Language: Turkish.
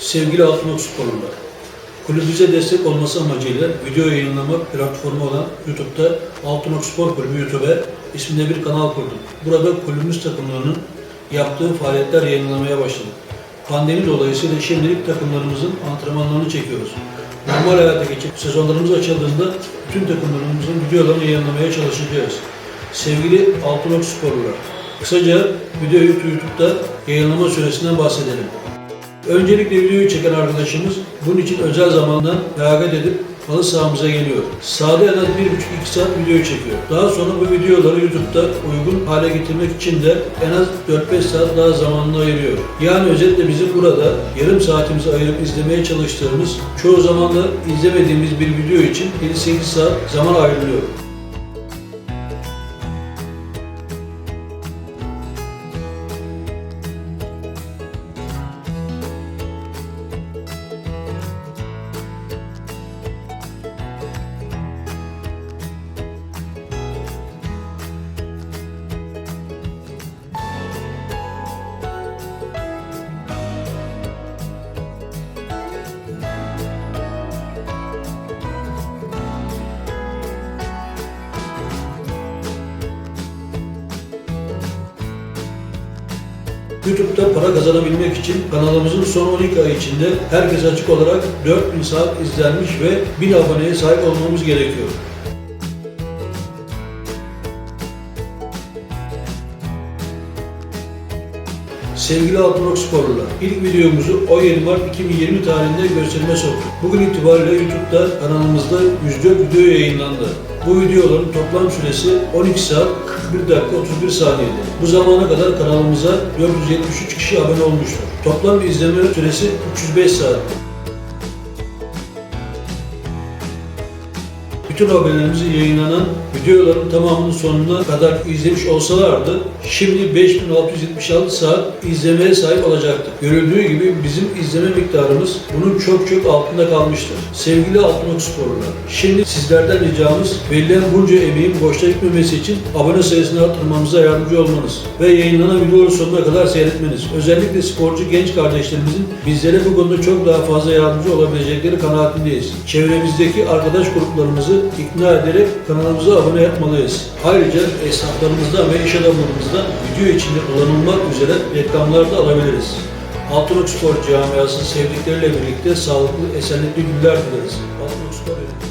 Sevgili Altınok sporlular, kulübümüze destek olması amacıyla video yayınlama platformu olan YouTube'da Altınok Spor Kulübü YouTube isminde bir kanal kurduk. Burada kulübümüz takımlarının yaptığı faaliyetler yayınlamaya başladık. Pandemi dolayısıyla şimdilik takımlarımızın antrenmanlarını çekiyoruz. Normal hayata geçip sezonlarımız açıldığında bütün takımlarımızın videolarını yayınlamaya çalışacağız. Sevgili Altınok sporlular, kısaca videoyu YouTube'da yayınlama süresinden bahsedelim. Öncelikle videoyu çeken arkadaşımız bunun için özel zamandan feragat edip halı sahamıza geliyor. Sahada en az 1,5-2 saat video çekiyor. Daha sonra bu videoları YouTube'da uygun hale getirmek için de en az 4-5 saat daha zamanını ayırıyor. Yani özetle bizim burada yarım saatimizi ayırıp izlemeye çalıştığımız, çoğu zaman da izlemediğimiz bir video için 7-8 saat zaman ayrılıyor. YouTube'da para kazanabilmek için kanalımızın son 12 ay içinde herkes açık olarak 4000 saat izlenmiş ve 1000 aboneye sahip olmamız gerekiyor. Sevgili Altınok sporlular, ilk videomuzu 17 Mart 2020 tarihinde gösterime soktuk. Bugün itibariyle YouTube'da kanalımızda 104 video yayınlandı. Bu videoların toplam süresi 12 saat 41 dakika 31 saniyede. Bu zamana kadar kanalımıza 473 kişi abone olmuştur. Toplam izleme süresi 305 saat. Bütün abonelerimizi yayınlanan videoların tamamının sonuna kadar izlemiş olsalardı şimdi 5676 saat izlemeye sahip olacaktık. Görüldüğü gibi bizim izleme miktarımız bunun çok çok altında kalmıştır. Sevgili Altınok sporlular, şimdi sizlerden ricamız verilen bunca emeğin boşta gitmemesi için abone sayısını arttırmamıza yardımcı olmanız ve yayınlanan videoları sonuna kadar seyretmeniz. Özellikle sporcu genç kardeşlerimizin bizlere bu konuda çok daha fazla yardımcı olabilecekleri kanaatindeyiz. Çevremizdeki arkadaş gruplarımızı ikna ederek kanalımıza abone yapmalıyız. Ayrıca esnaflarımızdan ve iş adamlarımızdan video içinde kullanılmak üzere reklamlar da alabiliriz. Altınok Spor camiası sevdikleriyle birlikte sağlıklı, esenlikli günler dileriz. Altınok Spor